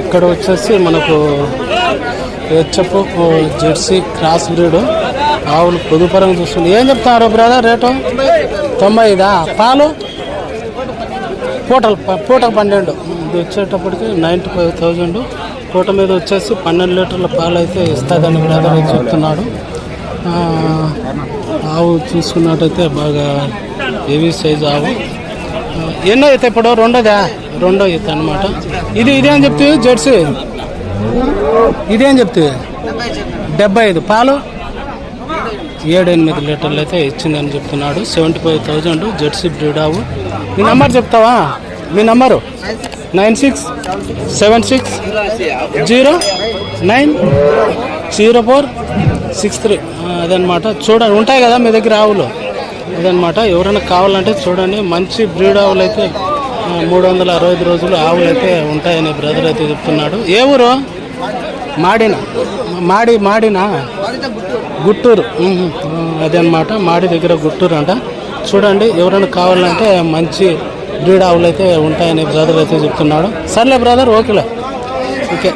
ఇక్కడ వచ్చేసి మనకు హెచ్ఎఫ్ జెర్సీ క్రాస్ బ్రీడ్. ఆవులు పొదుపరంగా చూస్తుంది. ఏం చెప్తారు బ్రదర్ రేటు? తొంభై ఐదా పాలు? పూటలు పూటకు పన్నెండు. ఇది వచ్చేటప్పటికి నైంటీ ఫైవ్ థౌజండ్. పూట మీద వచ్చేసి పన్నెండు లీటర్ల పాలు అయితే ఇస్తుందని బ్రదర్ చెప్తున్నాడు. ఆవు చూసుకున్నట్టయితే బాగా హెవీ సైజ్ ఆవు. ఎన్నో అయితే ఇప్పుడు? రెండోదా? రెండో ఈత అనమాట ఇది ఇదేం చెప్తే జెర్సీ? ఇదేం చెప్తే? డెబ్బై ఐదు పాలు? ఏడు ఎనిమిది లీటర్లు అయితే ఇచ్చిందని చెప్తున్నాడు. సెవెంటీ ఫైవ్ థౌజండ్ జెర్సీ బ్రీడావు మీ నంబర్ చెప్తావా? మీ number? Nine six seven six zero nine zero four six three. అదనమాట చూడండి ఉంటాయి కదా మీ దగ్గర ఆవులు? అదనమాట ఎవరైనా కావాలంటే చూడండి. మంచి బ్రీడ్ ఆవులు అయితే మూడు వందల అరవై ఐదు రోజులు ఆవులు అయితే ఉంటాయని బ్రదర్ అయితే చెప్తున్నాడు. ఏ ఊరు? మాడిన. మాడి మాడినా? గుట్టూరు. అదనమాట మాడి దగ్గర గుట్టూరు అంట చూడండి ఎవరైనా కావాలంటే మంచి బ్రీడ్ ఆవులు అయితే ఉంటాయని బ్రదర్ అయితే చెప్తున్నాడు. సర్లే బ్రదర్ ఓకేలే. ఓకే